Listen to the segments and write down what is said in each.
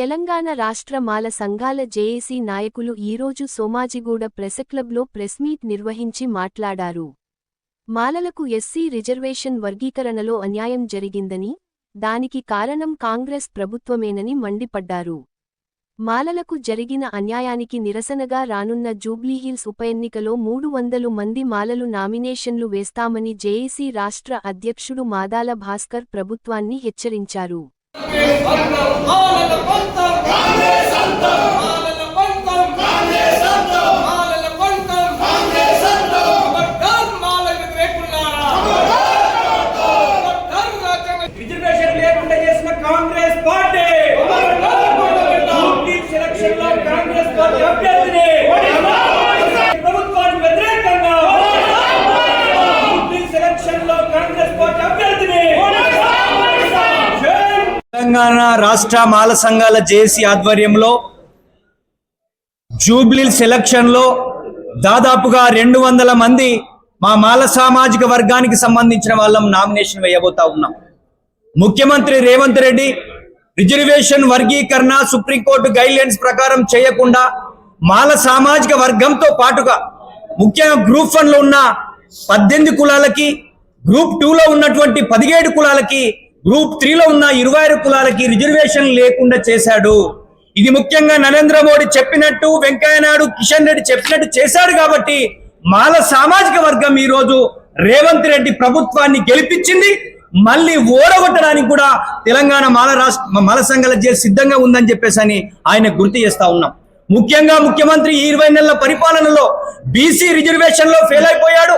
తెలంగాణ రాష్ట్ర మాల సంఘాల జేఏసీ నాయకులు ఈరోజు సోమాజిగూడ ప్రెసక్లబ్లో ప్రెస్మీట్ నిర్వహించి మాట్లాడారు. మాలలకు ఎస్సీ రిజర్వేషన్ వర్గీకరణలో అన్యాయం జరిగిందని దానికి కారణం కాంగ్రెస్ ప్రభుత్వమేనని మండిపడ్డారు. మాలలకు జరిగిన అన్యాయానికి నిరసనగా రానున్న జూబ్లీహిల్స్ ఉప ఎన్నికలో మూడు వందలు మంది మాలలు నామినేషన్లు వేస్తామని జేఏసీ రాష్ట్ర అధ్యక్షుడు మాదాల భాస్కర్ ప్రభుత్వాన్ని హెచ్చరించారు. ¡Hola, la తెలంగాణ రాష్ట్ర మాల సంఘాల జేసీ ఆధ్వర్యంలో జూబ్లీ సెలక్షన్లో దాదాపుగా రెండు వందల మంది మా మాల సామాజిక వర్గానికి సంబంధించిన వాళ్ళం నామినేషన్ వేయబోతా ఉన్నాం. ముఖ్యమంత్రి రేవంత్ రెడ్డి రిజర్వేషన్ వర్గీకరణ సుప్రీంకోర్టు గైడ్లైన్స్ ప్రకారం చేయకుండా మాల సామాజిక వర్గంతో పాటుగా ముఖ్యంగా గ్రూప్ వన్లో ఉన్న పద్దెనిమిది కులాలకి గ్రూప్ టూలో ఉన్నటువంటి పదిహేడు కులాలకి గ్రూప్ త్రీలో ఉన్న ఇరవై ఆరు కులాలకి రిజర్వేషన్ లేకుండా చేశాడు. ఇది ముఖ్యంగా నరేంద్ర మోడీ చెప్పినట్టు వెంకయ్య నాయుడు కిషన్ రెడ్డి చెప్పినట్టు చేశాడు కాబట్టి మాల సామాజిక వర్గం ఈ రోజు రేవంత్ రెడ్డి ప్రభుత్వాన్ని గెలిపించింది. మళ్ళీ ఓడగొట్టడానికి కూడా తెలంగాణ మాల రాష్ట్ర మాల సంఘాల జేసీ సిద్ధంగా ఉందని చెప్పేసి అని ఆయన గుర్తు చేస్తా ఉన్నాం. ముఖ్యంగా ముఖ్యమంత్రి ఈ ఇరవై నెలల పరిపాలనలో బీసీ రిజర్వేషన్లో ఫెయిల్ అయిపోయాడు.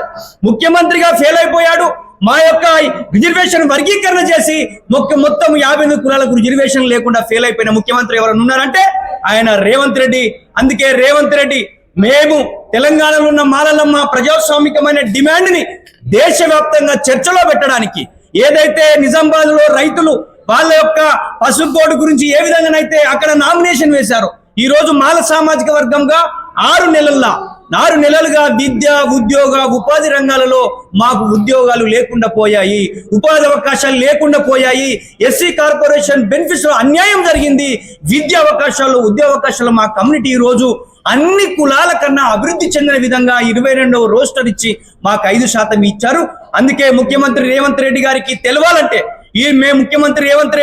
ముఖ్యమంత్రిగా ఫెయిల్ అయిపోయాడు. మా యొక్క రిజర్వేషన్ వర్గీకరణ చేసి మొక్క మొత్తం యాభై ఎనిమిది కులాలకు రిజర్వేషన్ లేకుండా ఫెయిల్ అయిపోయిన ముఖ్యమంత్రి ఎవరైనా ఉన్నారంటే ఆయన రేవంత్ రెడ్డి. అందుకే రేవంత్ రెడ్డి మేము తెలంగాణలో ఉన్న మాలలమ్మ ప్రజాస్వామికమైన డిమాండ్ని దేశవ్యాప్తంగా చర్చలో పెట్టడానికి ఏదైతే నిజామాబాద్లో రైతులు వాళ్ళ యొక్క పసుపోటు గురించి ఏ విధంగానైతే అక్కడ నామినేషన్ వేశారో ఈ రోజు మాల సామాజిక వర్గంగా ఆరు నెలల్లో ఆరు నెలలుగా విద్య ఉద్యోగ ఉపాధి రంగాలలో మాకు ఉద్యోగాలు లేకుండా పోయాయి. ఉపాధి అవకాశాలు లేకుండా పోయాయి. ఎస్సీ కార్పొరేషన్ బెనిఫిట్స్లో అన్యాయం జరిగింది. విద్యా అవకాశాలు ఉద్యోగ అవకాశాలు మా కమ్యూనిటీ ఈ రోజు అన్ని కులాల కన్నా అభివృద్ధి చెందిన విధంగా ఇరవై రెండవ రోస్టర్ ఇచ్చి మాకు ఐదు శాతం ఇచ్చారు. అందుకే ముఖ్యమంత్రి రేవంత్ రెడ్డి గారికి తెలవాలంటే ఈ మేము ముఖ్యమంత్రి రేవంత్ రెడ్డి